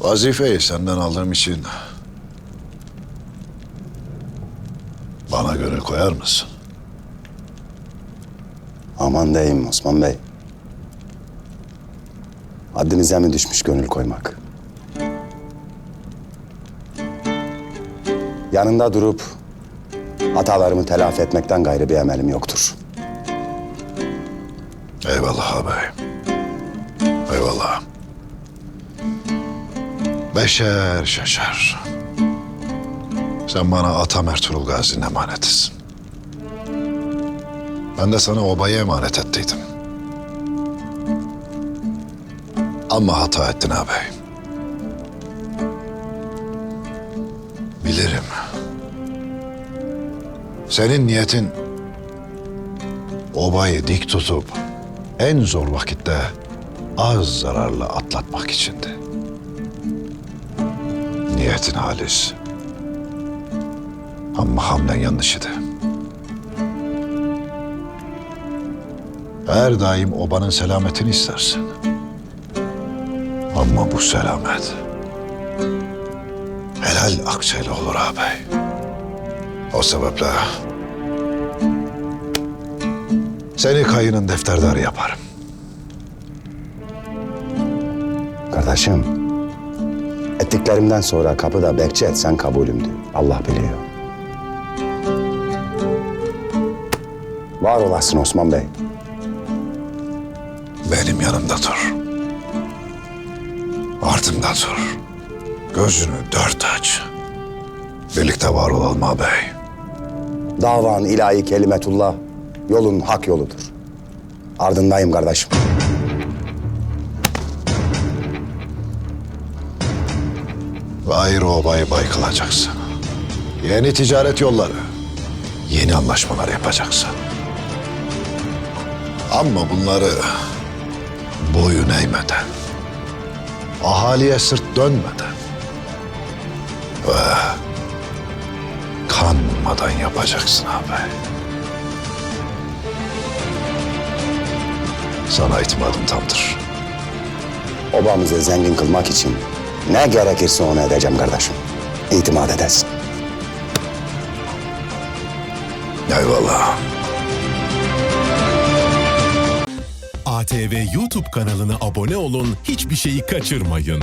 Vazifeyi senden aldığım için bana gönül koyar mısın? Aman diyeyim Osman Bey. Haddinize mi düşmüş gönül koymak? Yanında durup hatalarımı telafi etmekten gayrı bir emelim yoktur. Eyvallah ağabey. Eyvallah. Beşer şaşar. Sen bana Atam Ertuğrul Gazi'nin emanetisin. Ben de sana obayı emanet ettiydim. Ama hata ettin ağabey. Bilirim. Senin niyetin obayı dik tutup en zor vakitte az zararla atlatmak içindi. Niyetin halis. Ama hamlen yanlış idi. Her daim obanın selametini istersin. Ama bu selamet helal akçeyle olur ağabey. O sebeple seni kayının defterdarı yaparım. Kardeşim, ettiklerimden sonra kapıda bekçi etsen kabulümdü. Allah biliyor. Var olasın Osman Bey. Benim yanımda dur. Ardımda dur. Gözünü dört aç. Birlikte var olalım ağabey. Davan ilahi kelimetullah, yolun hak yoludur. Ardındayım kardeşim. Ve ayrı obayı bay kılacaksın. Yeni ticaret yolları, yeni anlaşmalar yapacaksın. Ama bunları boyun eğmeden, ahaliye sırt dönmeden ve kanmadan yapacaksın abi. Sana itimadım tamdır. Obamızı zengin kılmak için ne gerekirse onu edeceğim kardeşim. İtimat edesin. Eyvallah. ATV YouTube kanalına abone olun, hiçbir şeyi kaçırmayın.